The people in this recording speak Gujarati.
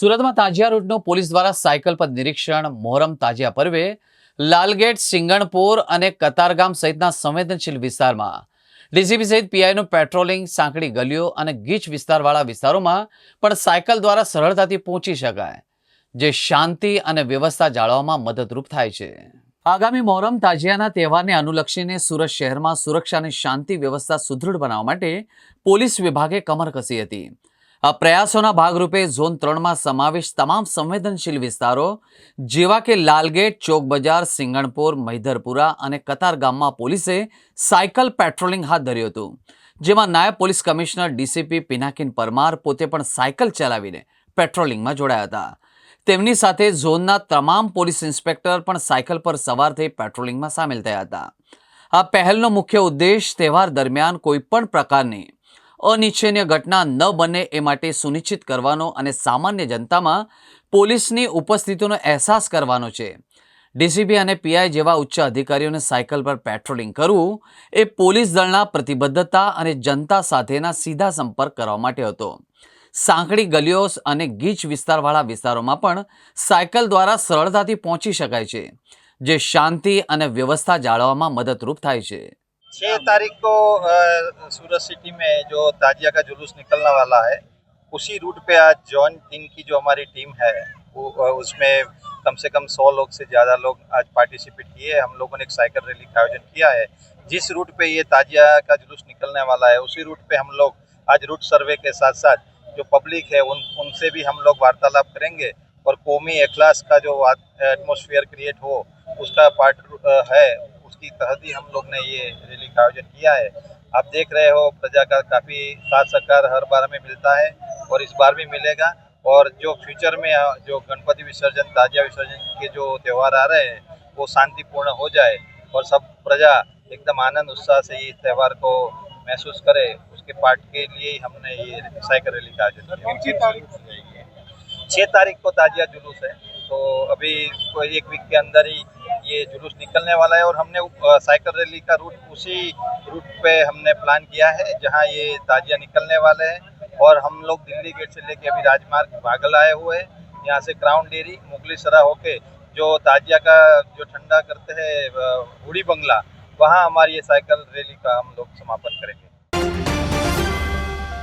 સુરતમાં તાજિયા રૂટનું પોલીસ દ્વારા સાયકલ પર નિરીક્ષણ, મોહરમ તાજિયા પર્વે લાલગેટ, સિંગણપુર અને કતારગામ સહિતના સંવેદનશીલ વિસ્તારમાં ડીસીપી સહિત પીઆઈનું પેટ્રોલિંગ, સાંકડી ગલીઓ અને ગીચ વિસ્તારવાળા વિસ્તારોમાં પણ સાયકલ દ્વારા સરળતાથી પહોંચી શકાય, જે શાંતિ અને વ્યવસ્થા જાળવવામાં મદદરૂપ થાય છે. આગામી મોહરમ તાજિયાના તહેવારને અનુલક્ષીને સુરત શહેરમાં સુરક્ષા અને શાંતિ વ્યવસ્થા સુદૃઢ બનાવવા માટે પોલીસ વિભાગે કમર કસી હતી. આ પ્રયાસોના ભાગરૂપે ઝોન ત્રણમાં સમાવેશ તમામ સંવેદનશીલ વિસ્તારો, જેવા કે લાલગેટ ચોક બજાર સિંગણપુર મહિધરપુરા અને કતારગામમાં પોલીસે સાયકલ પેટ્રોલિંગ હાથ ધર્યું હતું. જેમાં નાયબ police commissioner DCP Pinakin Parmar પોતે પણ સાયકલ ચલાવીને પેટ્રોલિંગમાં જોડાયા હતા. તેમની સાથે ઝોનના તમામ પોલીસ ઇન્સ્પેક્ટર પણ સાયકલ પર સવાર થઈ પેટ્રોલિંગમાં સામેલ થયા હતા. આ પહેલનો મુખ્ય ઉદ્દેશ તહેવાર દરમિયાન કોઈપણ પ્રકારની અનિચ્છનીય ઘટના ન બને એ માટે સુનિશ્ચિત કરવાનો અને સામાન્ય જનતામાં પોલીસની ઉપસ્થિતિનો અહેસાસ કરવાનો છે. ડીસીપી અને પીઆઈ જેવા ઉચ્ચ અધિકારીઓને સાયકલ પર પેટ્રોલિંગ કરવું એ પોલીસ દળના પ્રતિબદ્ધતા અને જનતા સાથેના સીધા સંપર્ક કરવા માટે હતો. સાંકડી ગલીઓ અને ગીચ વિસ્તારવાળા વિસ્તારોમાં પણ સાયકલ દ્વારા સરળતાથી પહોંચી શકાય છે, જે શાંતિ અને વ્યવસ્થા જાળવવામાં મદદરૂપ થાય છે. छः तारीख को सूरत सिटी में जो ताजिया का जुलूस निकलने वाला है, उसी रूट पे आज जॉन तीन की जो हमारी टीम है, वो उसमें कम से कम सौ लोग से ज़्यादा लोग आज पार्टिसिपेट किए हम लोगों ने एक साइकिल रैली का आयोजन किया है। जिस रूट पे ये ताजिया का जुलूस निकलने वाला है, उसी रूट पे हम लोग आज रूट सर्वे के साथ साथ जो पब्लिक है, उन, उनसे भी हम लोग वार्तालाप करेंगे और कौमी अखलास का जो एटमोसफियर क्रिएट हो, उसका पार्ट है उसकी तहत ही हम लोग ने ये रैली का आयोजन किया है। आप देख रहे हो प्रजा का काफ़ी साथ सहकार हर बार में मिलता है और इस बार भी मिलेगा। और जो फ्यूचर में जो गणपति विसर्जन ताजिया विसर्जन के जो त्यौहार आ रहे हैं वो शांतिपूर्ण हो जाए और सब प्रजा एकदम आनंद उत्साह से इस त्यौहार को महसूस करे उसके पार्ट के लिए ही हमने ये साइकिल रैली का आयोजन किया। छः तारीख को ताजिया जुलूस है। तो अभी कोई एक वीक के अंदर ही ये जुलूस निकलने वाला है और हमने साइकिल रैली का रूट उसी रूट पे हमने प्लान किया है, जहाँ ये ताजिया निकलने वाले हैं। और हम लोग दिल्ली गेट से लेके अभी राजमार्ग बागल आए हुए हैं। यहाँ से क्राउन डेरी मुगली सरा होके जो ताजिया का जो ठंडा करते हैं हुडी बंगला, वहाँ हमारी ये साइकिल रैली का हम लोग समापन करेंगे।